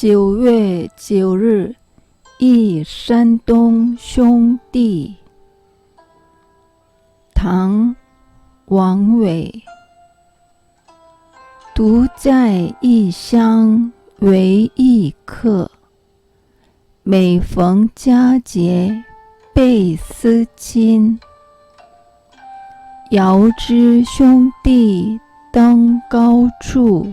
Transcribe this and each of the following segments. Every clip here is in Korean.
九月九日，忆山东兄弟。唐·王维。独在异乡为异客，每逢佳节倍思亲。遥知兄弟登高处。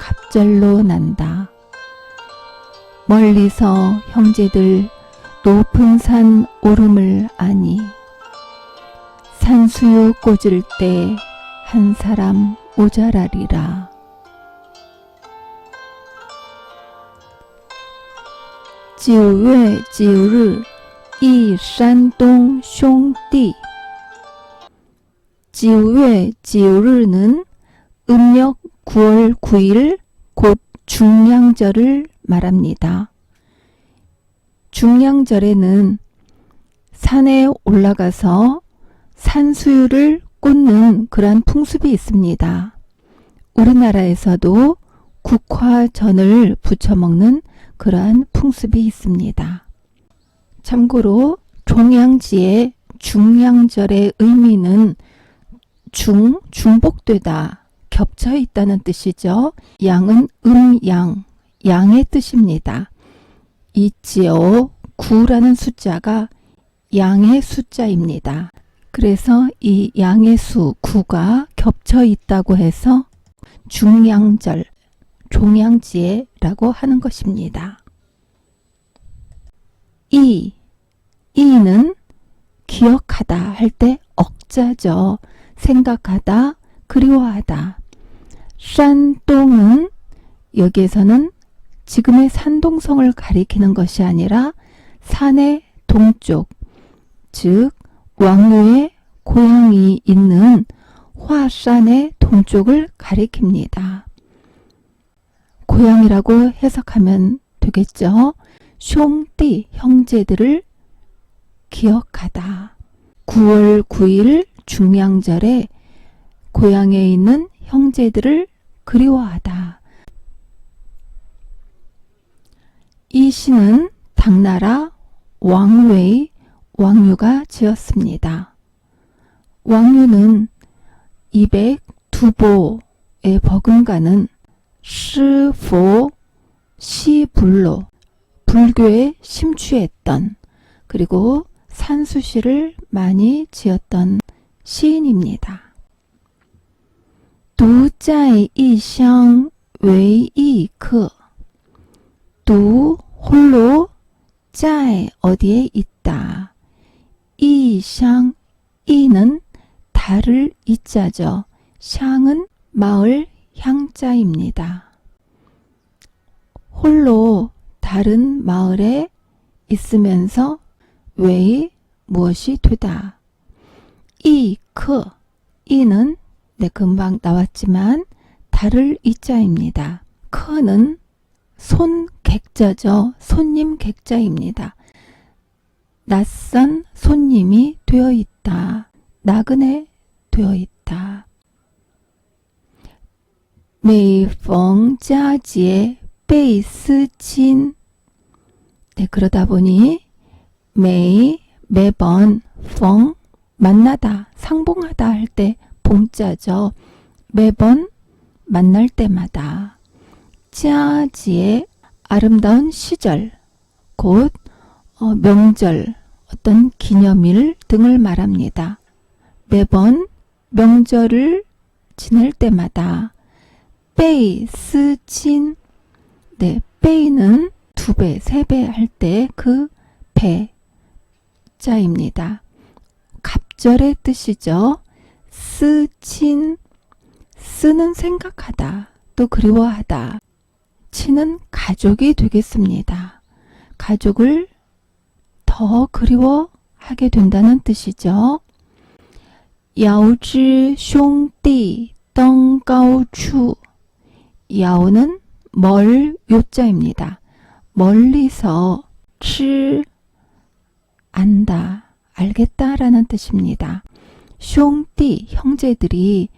갑절로 난다. 멀리서 형제들 높은 산 오름을 아니 산수유 꽂을 때 한 사람 오자라리라. 지우의 지우를 이산동 숑띠 지우의 지우를는 음력 9월 9일 곧 중량절을 말합니다. 중량절에는 산에 올라가서 산수유를 꽂는 그러한 풍습이 있습니다. 우리나라에서도 국화전을 부쳐 먹는 그러한 풍습이 있습니다. 참고로 종양지의 중량절의 의미는 중, 중복되다, 겹쳐 있다는 뜻이죠. 양은 음양, 양의 뜻입니다. 이지오 9라는 숫자가 양의 숫자입니다. 그래서 이 양의 수 9가 겹쳐 있다고 해서 중량절, 종양지에라고 하는 것입니다. 이, 이는 기억하다 할 때 억자죠. 생각하다, 그리워하다. 山동은 여기에서는 지금의 산동성을 가리키는 것이 아니라 산의 동쪽, 즉 왕류의 고향이 있는 화산의 동쪽을 가리킵니다. 고향이라고 해석하면 되겠죠. 숑띠 형제들을 기억하다. 9월 9일 중량절에 고향에 있는 형제들을 그리워하다. 이 시는 당나라 왕웨이 왕유가 지었습니다. 왕유는 202보에 버금가는 시포 시불로 불교에 심취했던 그리고 산수시를 많이 지었던 시인입니다. 独在异乡为异客.独홀로 在 어디에 있다. 이샹 이는 달을 이자죠. 샹은 마을 향자입니다. 홀로 다른 마을에 있으면서 왜 무엇이 되다. 이크 이는 네, 금방 나왔지만 달을 이자입니다. 커는 손 객자죠. 손님 객자입니다. 낯선 손님이 되어 있다. 나그네 되어 있다. 메이펑자지의 베이스친 네, 그러다 보니 메이 매번 펑 만나다 상봉하다 할때 봉자죠. 매번 만날 때마다佳节 아름다운 시절 곧 어, 명절 어떤 기념일 등을 말합니다. 매번 명절을 지낼 때마다 빼이 스친 네 빼이는 두 배, 세 배 할 때 그 배 자입니다. 갑절의 뜻이죠. 쓰친 쓰는 생각하다 또 그리워하다 친은 가족이 되겠습니다. 가족을 더 그리워하게 된다는 뜻이죠. 야우지 숑띠 떵가우추 야우는 멀 요자입니다. 멀리서 치 안다 알겠다라는 뜻입니다. 숑띠 형제들이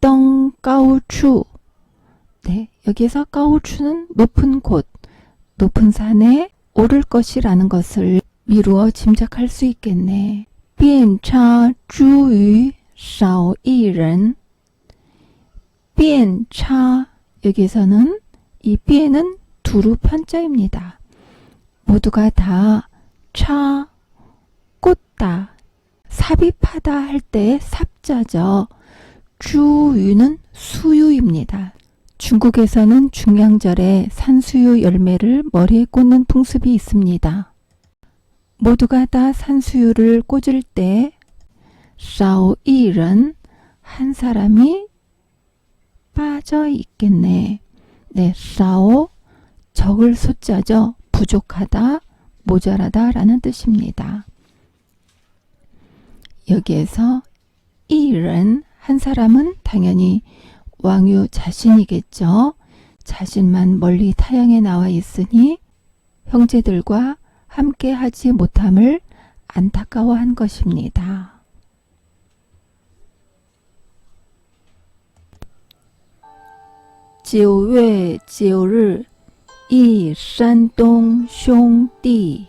덩가우추 네 여기에서 가우추는 높은 곳 높은 산에 오를 것이라는 것을 미루어 짐작할 수 있겠네. 变差诸于少一人 变差여기서는 이变은 두루 편자입니다. 모두가 다 차, 꽂다, 삽입하다 할때 삽자죠. 주유는 수유입니다. 중국에서는 중량절에 산수유 열매를 머리에 꽂는 풍습이 있습니다. 모두가 다 산수유를 꽂을 때 샤오이른 한 사람이 빠져 있겠네. 네, 샤오 적을 숫자죠. 부족하다, 모자라다 라는 뜻입니다. 여기에서 이런 한 사람은 당연히 왕유 자신이겠죠. 자신만 멀리 타향에 나와 있으니 형제들과 함께 하지 못함을 안타까워한 것입니다. 지오웨 지오를 이 산동 숑띠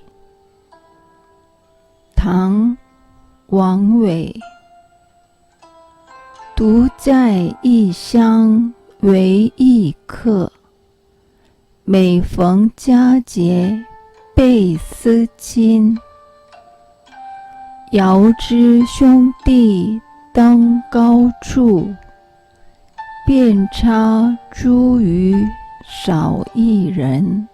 당 王伟独在异乡为异客，每逢佳节倍思亲。遥知兄弟登高处，遍插茱萸少一人。